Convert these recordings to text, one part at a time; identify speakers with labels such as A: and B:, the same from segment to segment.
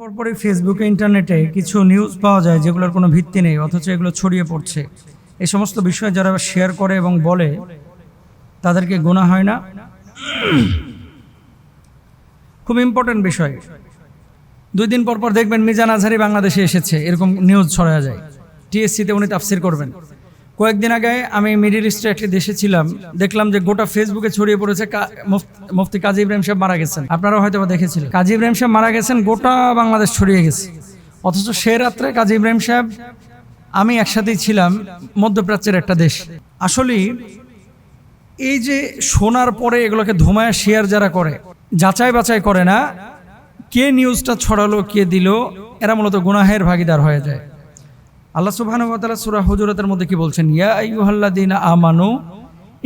A: পরপরই ফেসবুকে ইন্টারনেটে কিছু নিউজ পাওয়া যায় যেগুলোর কোনো ভিত্তি নেই, অথচ এগুলো ছড়িয়ে পড়ছে। এই সমস্ত বিষয় যারা শেয়ার করে এবং বলে, তাদেরকে গোনা হয় না। খুব ইম্পর্টেন্ট বিষয়। দুই দিন পর পর দেখবেন মিজান আজহারি বাংলাদেশে এসেছে, এরকম নিউজ ছড়া যায়। টিএসসিতে উনি তাফসির করবেন। কয়েকদিন আগে আমি মিডিল ইস্টে একটি দেশে ছিলাম। দেখলাম যে গোটা ফেসবুকে ছড়িয়ে পড়েছে মুফতি কাজী ইব্রাহিম সাহেব মারা গেছেন। আপনারা হয়তো দেখেছিলেন। কাজী ইব্রাহিম সাহেব মারা গেছেন, গোটা বাংলাদেশ ছড়িয়ে গেছে। অথচ সে রাত্রে কাজী ইব্রাহিম সাহেব, আমি একসাথেই ছিলাম মধ্যপ্রাচ্যের একটা দেশ। আসলেই এই যে শোনার পরে এগুলোকে ধুমায় শেয়ার যারা করে, যাচাই বাছাই করে না, কে নিউজটা ছড়ালো, কে দিল, এরা মূলত গুনাহের ভাগিদার হয়ে যায়। আল্লাহ সুবহানাহু ওয়া তাআলা সূরা হুজুরাতের মধ্যে কি বলছেন? ইয়া আইয়ুহাল্লাযীনা আমানু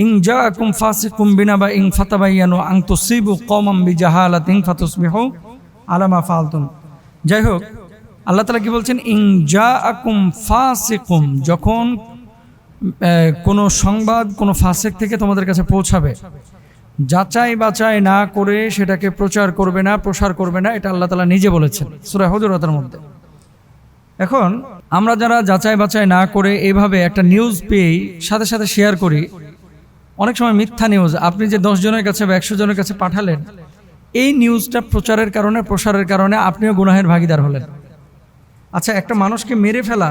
A: ইন জাআকুম ফাসিকুম বিনাবা ইন ফাতাবায়ানু আন তুসিবু কওমান বিজাহালাতিন ফাতুসবিহু আলা মা ফাআলতুম। যাই হোক আল্লাহ তাআলা কি বলছেন? ইন জাআকুম ফাসিকুম, যখন কোনো সংবাদ, কোনো ফাসেক থেকে তোমাদের কাছে পৌঁছাবে, যাচাই বাচাই না করে সেটাকে প্রচার করবে না, প্রসার করবে না, এটা আল্লাহ তালা নিজে বলেছেন সুরা হজরতের মধ্যে। এখন আমরা যারা যাচাই বাছাই না করে এভাবে একটা নিউজ পেয়েই সাথে সাথে শেয়ার করি, অনেক সময় মিথ্যা নিউজ আপনি যে জনের কাছে বা একশো জনের কাছে পাঠালেন, এই নিউজটা প্রচারের কারণে, প্রসারের কারণে আপনিও গুনাহের ভাগিদার হলেন। আচ্ছা একটা মানুষকে মেরে ফেলা,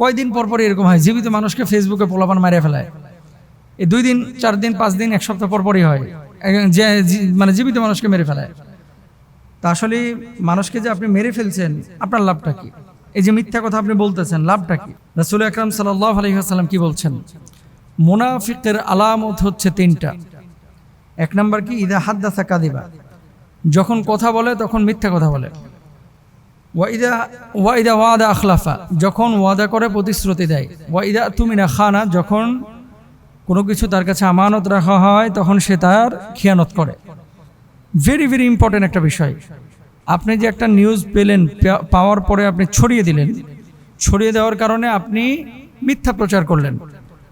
A: কয়দিন পর পর এরকম হয়? জীবিত মানুষকে ফেসবুকে পোলাপান মারে ফেলায়। এই দুই দিন, চার দিন, পাঁচ দিন, এক সপ্তাহ পর পরই হয়। যে মানে জীবিত মানুষকে মেরে ফেলায়। তা আসলে মানুষকে যে আপনি মেরে ফেলছেন, আপনার লাভটা কি? এই যে মিথ্যা কথা আপনি বলতেছেন, লাভটা কি? রাসুল আকরাম সাল্লাহ আলহিহাসাল্লাম কি বলছেন? মুনাফিকের আলামত হচ্ছে তিনটা। এক নম্বর কি? ইদা হাদ্দাসা কাদিবা। যখন কথা বলে, তখন মিথ্যা কথা বলে। ওয়াইদা ওয়াইদা ওয়াদা আখলাফা। যখন ওয়াদা করে, প্রতিশ্রুতি দেয়। ওয়াইদা তুমি তুমিনা খানা। যখন কোনো কিছু তার কাছে আমানত রাখা হয়, তখন সে তার খেয়ানত করে। ভেরি ভেরি ইম্পর্টেন্ট একটা বিষয়। আপনি যে একটা নিউজ পেলেন পাওয়ার পরে আপনি ছড়িয়ে দিলেন। ছড়িয়ে দেওয়ার কারণে আপনি মিথ্যা প্রচার করলেন।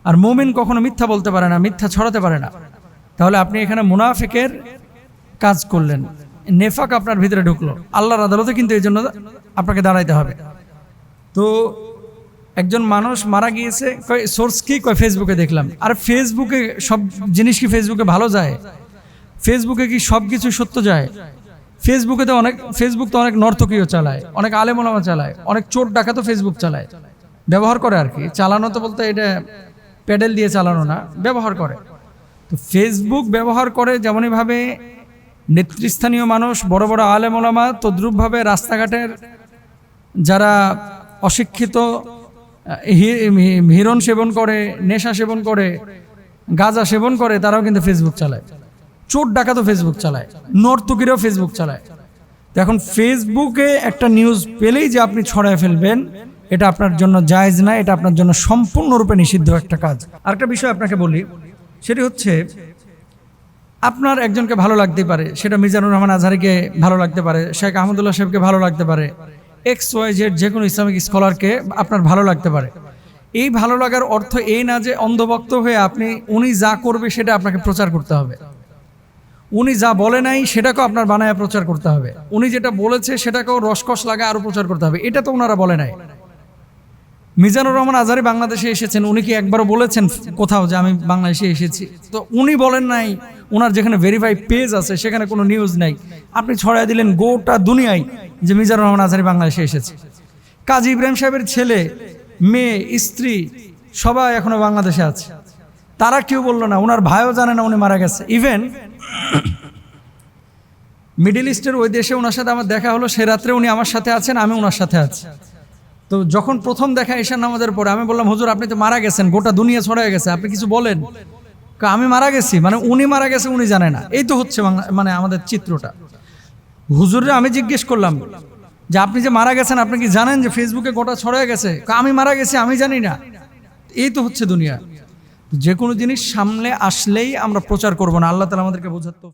A: আর মোমিন কখনো মিথ্যা বলতে পারে না, মিথ্যা ছড়াতে পারে না। তাহলে আপনি এখানে মুনাফেকের কাজ করলেন। নেফাক আপনার ভিতরে ঢুকলো। আল্লাহর আদালতে কিন্তু এই জন্য আপনাকে দাঁড়াইতে হবে। তো একজন মানুষ মারা গিয়েছে, কয় সোর্স কি? কয় ফেসবুকে দেখলাম। আর ফেসবুকে সব জিনিস কি ফেসবুকে ভালো যায়? ফেসবুকে কি সব কিছু সত্য যায়? ফেসবুকে তো অনেক ফেসবুক তো অনেক নর্তকীয় চালায়, অনেক আলেমোলামা চালায়, অনেক চোর ডাকা তো ফেসবুক চালায়। ব্যবহার করে আর কি, চালানো তো বলতে এটা প্যাডেল দিয়ে চালানো না, ব্যবহার করে। তো ফেসবুক ব্যবহার করে যেমনইভাবে নেতৃস্থানীয় মানুষ, বড় বড় আলেমোলামা তদ্রুপভাবে রাস্তাঘাটের যারা অশিক্ষিত হিরণ সেবন করে, নেশা সেবন করে, গাঁজা সেবন করে, তারাও কিন্তু ফেসবুক চালায়। চোর ডাকাতও ফেসবুক চালায়, নর্তকীরাও ফেসবুক চালায়। তো এখন ফেসবুকে একটা নিউজ পেলেই যে আপনি ছড়ায় ফেলবেন, এটা আপনার জন্য জায়েজ না, এটা আপনার জন্য সম্পূর্ণরূপে নিষিদ্ধ একটা কাজ। আরেকটা বিষয় আপনাকে বলি, সেটি হচ্ছে আপনার একজনকে ভালো লাগতে পারে, সেটা মিজানুর রহমান আজহারিকে ভালো লাগতে পারে, শেখ আহমদুল্লাহ সাহেবকে ভালো লাগতে পারে এক্স ওয়াই জেড যে কোনো ইসলামিক স্কলারকে আপনার ভালো লাগতে পারে। এই ভালো লাগার অর্থ এই না যে অন্ধভক্ত হয়ে আপনি, উনি যা করবে সেটা আপনাকে প্রচার করতে হবে। উনি যা বলে নাই সেটাকেও আপনার বানায় প্রচার করতে হবে। উনি যেটা বলেছে সেটাকেও রসকস লাগা আরও প্রচার করতে হবে। এটা তো ওনারা বলে নাই। মিজানুর রহমান আজারি বাংলাদেশে এসেছেন, উনি কি একবারও বলেছেন কোথাও যে আমি বাংলাদেশে এসেছি? তো উনি বলেন নাই ওনার যেখানে ভেরিফাই পেজ আছে, সেখানে কোনো নিউজ নাই। আপনি ছড়াই দিলেন গোটা দুনিয়ায় যে মিজানুর রহমান আজারি বাংলাদেশে এসেছে। কাজী ইব্রাহিম সাহেবের ছেলে, মেয়ে, স্ত্রী, সবাই এখনও বাংলাদেশে আছে। তারা কেউ বলল না ওনার ভাইও জানে না উনি মারা গেছে। ইভেন মিডিল ইস্টের ওই দেশে ওনার সাথে আমার দেখা হলো, সে রাত্রে উনি আমার সাথে আছেন, আমি ওনার সাথে আছি। তো যখন প্রথম দেখা ঈশান নামাজের পরে আমি বললাম, হুজুর, আপনি তো মারা গেছেন, গোটা দুনিয়া ছড়ায় গেছে, আপনি কিছু বলেন? আমি মারা গেছি মানে উনি মারা গেছে, উনি জানে না। এই তো হচ্ছে মানে আমাদের চিত্রটা। হুজুরে আমি জিজ্ঞেস করলাম যে, আপনি যে মারা গেছেন, আপনি কি জানেন যে ফেসবুকে গোটা ছড়ায় গেছে? আমি মারা গেছি, আমি জানি না। এই তো হচ্ছে দুনিয়া। যে কোনো জিনিস সামনে আসলেই আমরা প্রচার করব না। আল্লাহ তালা আমাদেরকে বোঝাতো